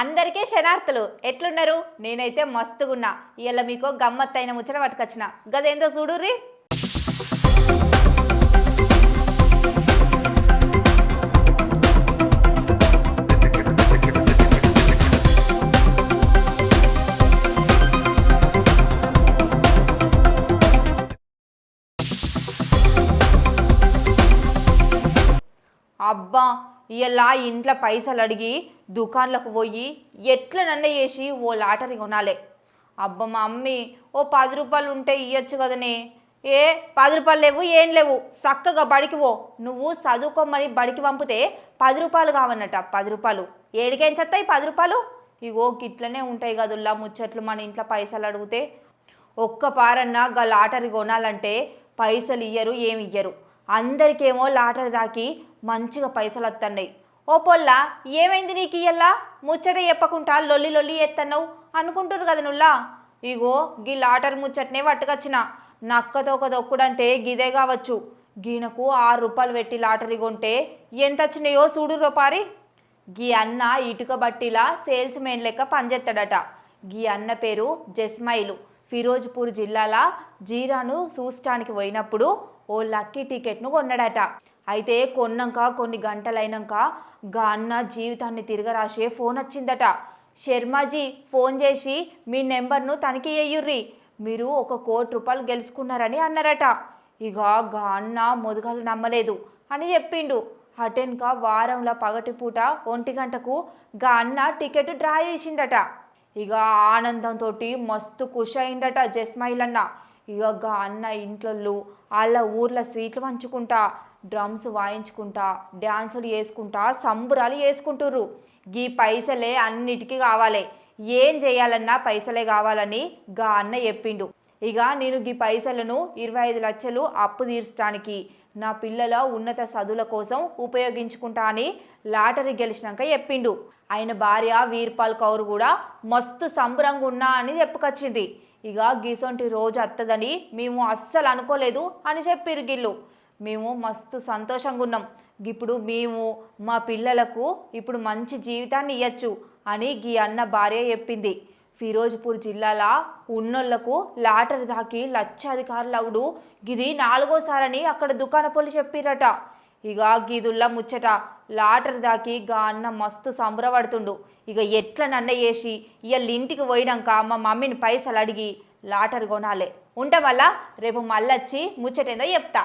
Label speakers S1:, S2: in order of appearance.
S1: అందరికీ శనార్థులు ఎట్లున్నారు? నేనైతే మస్తుగున్నా. ఇవాళ మీకు గమ్మత్తైన ముచ్చట పట్టుకొచ్చిన. గదేందో చూడుర్రి అబ్బా ఇలా ఇంట్లో పైసలు అడిగి దుకాన్లకు పోయి ఎట్ల నన్న చేసి ఓ లాటరీ కొనాలి? అబ్బ మా అమ్మి ఓ పది రూపాయలు ఉంటే ఇయ్యొచ్చు కదనే. ఏ పది రూపాయలు లేవు ఏం లేవు. చక్కగా బడికి పో. నువ్వు చదువుకోమని బడికి పంపితే పది రూపాయలు కావన్నట పది రూపాయలు. ఏడికేం చెత్తాయి పది రూపాయలు? ఇగో గిట్లనే ఉంటాయి కదుల్లా ముచ్చట్లు మన ఇంట్లో పైసలు అడిగితే. ఒక్క పారన్నా గా లాటరీ కొనాలంటే పైసలు ఇయ్యరు ఏమి ఇయ్యరు. అందరికేమో లాటరీ దాకి మంచిగా పైసలు వస్తున్నాయి ఓ పొల్లా ఏమైంది నీకు ఇయ్యల్లా? ముచ్చట చెప్పకుండా లొల్లి లొల్లి ఎత్తన్నావు అనుకుంటున్నారు కదా నుల్లా? ఇగో గీ లాటరీ ముచ్చటనే పట్టుకొచ్చిన. నక్కతో ఒక దొక్కుడంటే గిదే కావచ్చు. గీనకు ఆరు రూపాయలు పెట్టి లాటరీ కొంటే ఎంత వచ్చినాయో చూడు రూపారి గీ అన్న ఇటుక బట్టిలా సేల్స్ మెన్ లెక్క పనిచేస్తాడట గీ అన్న పేరు జస్మైలు. ఫిరోజ్పూర్ జిల్లాల జీరాను చూడటానికి పోయినప్పుడు ఓ లక్కీ టికెట్ను కొన్నాడట. అయితే కొన్నాక కొన్ని గంటలైనాక గా అన్న జీవితాన్ని తిరగరాసే ఫోన్ వచ్చిందట. శర్మాజీ ఫోన్ చేసి మీ నెంబర్ను తనిఖీ అయ్యుర్రి మీరు ఒక కోటి రూపాయలు గెలుచుకున్నారని అన్నారట. ఇక గా అన్న మొదగలు నమ్మలేదు అని చెప్పిండు. అటెన్గా వారంలో పగటిపూట ఒంటి గంటకు గా అన్న టికెట్ డ్రా చేసిండట. ఇక ఆనందంతో మస్తు ఖుషి అయిందట జస్మైల్ అన్న ఇక గా అన్న ఇంట్లో వాళ్ళ ఊర్ల స్వీట్లు పంచుకుంటా డ్రమ్స్ వాయించుకుంటా డ్యాన్సులు చేసుకుంటా సంబురాలు వేసుకుంటుర్రు గీ పైసలే అన్నిటికీ కావాలి. ఏం చేయాలన్నా పైసలే కావాలని గా అన్న చెప్పిండు. ఇక నేను గీ పైసలను ఇరవై ఐదు లక్షలు అప్పు తీర్చడానికి నా పిల్లల ఉన్నత చదువుల కోసం ఉపయోగించుకుంటా అని లాటరీ గెలిచినాక చెప్పిండు. ఆయన భార్య వీర్పాల్ కౌర్ కూడా మస్తు సంబరంగా ఉన్నా అని చెప్పుకొచ్చింది. ఇక గీసొంటి రోజు వస్తుందని మేము అస్సలు అనుకోలేదు అని చెప్పిరు గిల్లు. మేము మస్తు సంతోషంగా ఉన్నాం ఇప్పుడు మేము మా పిల్లలకు ఇప్పుడు మంచి జీవితాన్ని ఇవ్వచ్చు అని గీ అన్న భార్య చెప్పింది. ఫిరోజ్పూర్ జిల్లాల ఉన్నోళ్ళకు లాటరీ దాకి లక్షాధికారులు అవుడు గిది నాలుగోసారని అక్కడ దుకాణ పోలి చెప్పిరట. ఇక గీదుల్లా ముచ్చట లాటర్ దాకి గా అన్న మస్తు సంబరపడుతుండు. ఇక ఎట్లా నన్న చేసి ఇవాళ ఇంటికి పోయినాక మా మమ్మీని పైసలు అడిగి లాటర్ కొనాలి. ఉంటా వల్ల రేపు మళ్ళొచ్చి ముచ్చటేందో చెప్తా.